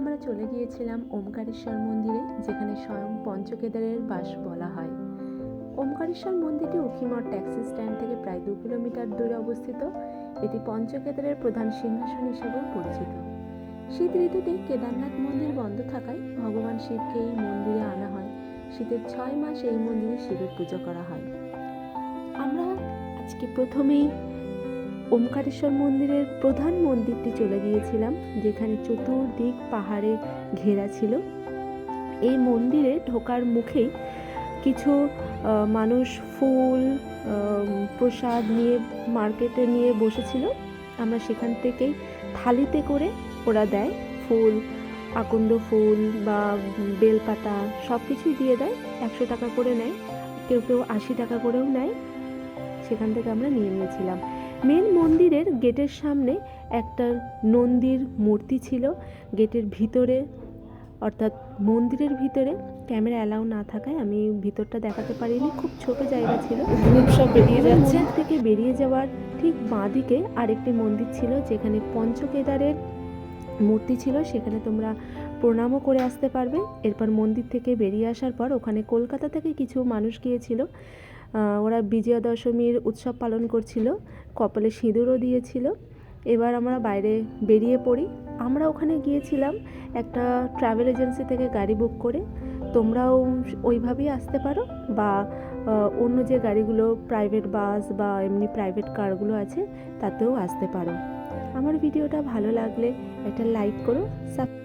চলে গিয়েছিলাম ওমকারেশ্বর মন্দিরে, যেখানে স্বয়ং পঞ্চকেদারের বাস বলা হয়। ওমকারেশ্বর মন্দিরটি উখিমঠ ট্যাক্সি স্ট্যান্ড থেকে প্রায় দু কিলোমিটার দূরে অবস্থিত। এটি পঞ্চকেদারের প্রধান সিংহাসন হিসেবেও পরিচিত। শীত ঋতুতে কেদারনাথ মন্দির বন্ধ থাকায় ভগবান শিবকে এই মন্দিরে আনা হয়। শীতের ছয় মাস এই মন্দিরে শিবের পুজো করা হয়। আমরা আজকে প্রথমেই ওমকারেশ্বর মন্দিরের প্রধান মন্দিরটি চলে গিয়েছিলাম, যেখানে চতুর্দিক পাহাড়ে ঘেরা ছিল। এই মন্দিরে ঢোকার মুখেই কিছু মানুষ ফুল প্রসাদ নিয়ে মার্কেটে নিয়ে বসেছিল। আমরা সেখান থেকেই থালিতে করে ওরা দেয় ফুল, আকন্দ ফুল বা বেলপাতা সব কিছুই দিয়ে দেয়, একশো টাকা করে নেয়, কেউ কেউ আশি টাকা করেও নেয়। সেখান থেকে আমরা নিয়ে নিয়েছিলাম। মেন মন্দিরের গেটের সামনে একটা নন্দীর মূর্তি ছিল। গেটের ভিতরে অর্থাৎ মন্দিরের ভিতরে ক্যামেরা অ্যালাউ না থাকায় আমি ভিতরটা দেখাতে পারিনি। খুব ছোট জায়গা ছিল। সব বেরিয়ে যাচ্ছে। মন্দির থেকে বেরিয়ে যাওয়ার ঠিক বাঁদিকে আরেকটি মন্দির ছিল যেখানে পঞ্চকেদারের মূর্তি ছিল। সেখানে তোমরা প্রণামও করে আসতে পারবে। এরপর মন্দির থেকে বেরিয়ে আসার পর ওখানে কলকাতা থেকে কিছু মানুষ গিয়েছিল। ওরা বিজয়া দশমীর উৎসব পালন করছিল, কপালে সিঁদুরও দিয়েছিল। এবার আমরা বাইরে বেরিয়ে পড়ি। আমরা ওখানে গিয়েছিলাম একটা ট্রাভেল এজেন্সি থেকে গাড়ি বুক করে। তোমরাও ওইভাবেই আসতে পারো বা অন্য যে গাড়িগুলো প্রাইভেট বাস বা এমনি প্রাইভেট কারগুলো আছে, তাতেও আসতে পারো। আমার ভিডিওটা ভালো লাগলে একটা লাইক করো সাব